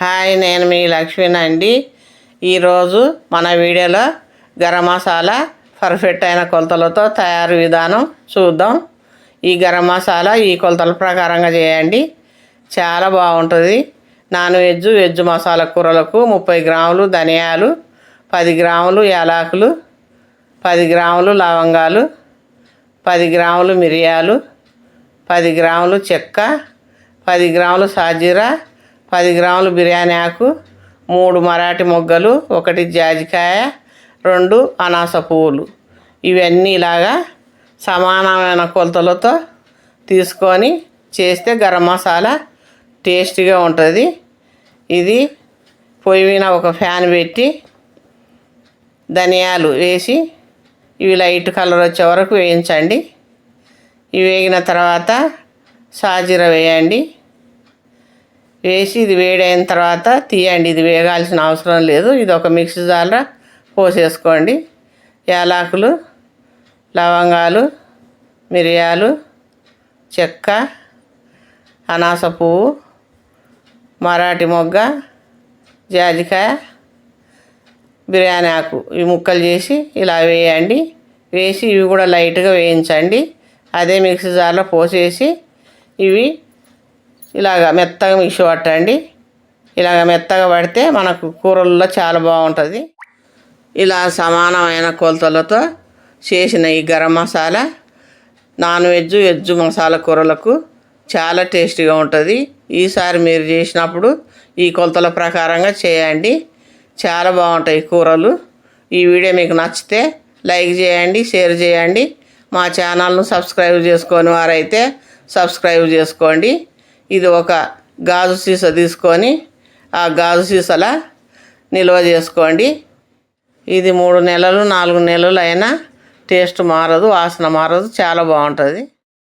Hi నేను మీ లక్ష్మిని అండి. ఈరోజు మన వీడియోలో గరం మసాలా పర్ఫెక్ట్ అయిన కొలతలతో తయారు విధానం చూద్దాం. ఈ గరం మసాలా ఈ కొలతల ప్రకారంగా చేయండి. చాలా బాగుంటుంది. నాన్ వెజ్ వెజ్ మసాలా కూరలకు ముప్పై గ్రాములు ధనియాలు పది గ్రాములు యాలకులు పది గ్రాములు లవంగాలు పది గ్రాములు మిరియాలు పది గ్రాములు చెక్క పది గ్రాములు సాజీరా పది గ్రాములు బిర్యానీ ఆకు మూడు మరాఠీ మొగ్గలు ఒకటి జాజికాయ రెండు అనాస పువ్వులు. ఇవన్నీ ఇలాగా సమానమైన కొలతలతో తీసుకొని చేస్తే గరం మసాలా టేస్టీగా ఉంటుంది. ఇది పొయ్యి మీద ఒక ఫ్యాన్ పెట్టి ధనియాలు వేసి ఇవి లైట్ కలర్ వచ్చే వరకు వేయించండి. ఇవి వేగిన తర్వాత సాజీర వేయండి. వేసి ఇది వేడైన తర్వాత తీయండి. ఇది వేగాల్సిన అవసరం లేదు. ఇది ఒక మిక్సీ జార్లో పోసేసుకోండి. యాలకులు లవంగాలు మిరియాలు చెక్క అనాస పువ్వు మరాఠీ మొగ్గ జాజికాయ బిర్యానీ ఆకు ఇవి ముక్కలు చేసి ఇలా వేయండి. వేసి ఇవి కూడా లైట్గా వేయించండి. అదే మిక్సీ జార్లో పోసేసి ఇవి ఇలాగ మెత్తగా మిక్సీ పట్టండి. ఇలాగ మెత్తగా పడితే మనకు కూరల్లో చాలా బాగుంటుంది. ఇలా సమానమైన కొలతలతో చేసిన ఈ garam masala non veg veg masala కూరలకు చాలా టేస్టీగా ఉంటుంది. ఈసారి మీరు చేసినప్పుడు ఈ కొలతల ప్రకారంగా చేయండి. చాలా బాగుంటాయి కూరలు. ఈ వీడియో మీకు నచ్చితే లైక్ చేయండి షేర్ చేయండి. మా ఛానల్ను సబ్స్క్రైబ్ చేసుకొని వారైతే సబ్స్క్రైబ్ చేసుకోండి. ఇది ఒక గాజు సీస తీసుకొని ఆ గాజు సీసలా నిల్వ చేసుకోండి. ఇది మూడు నెలలు నాలుగు నెలలు అయినా టేస్ట్ మారదు వాసన మారదు చాలా బాగుంటుంది.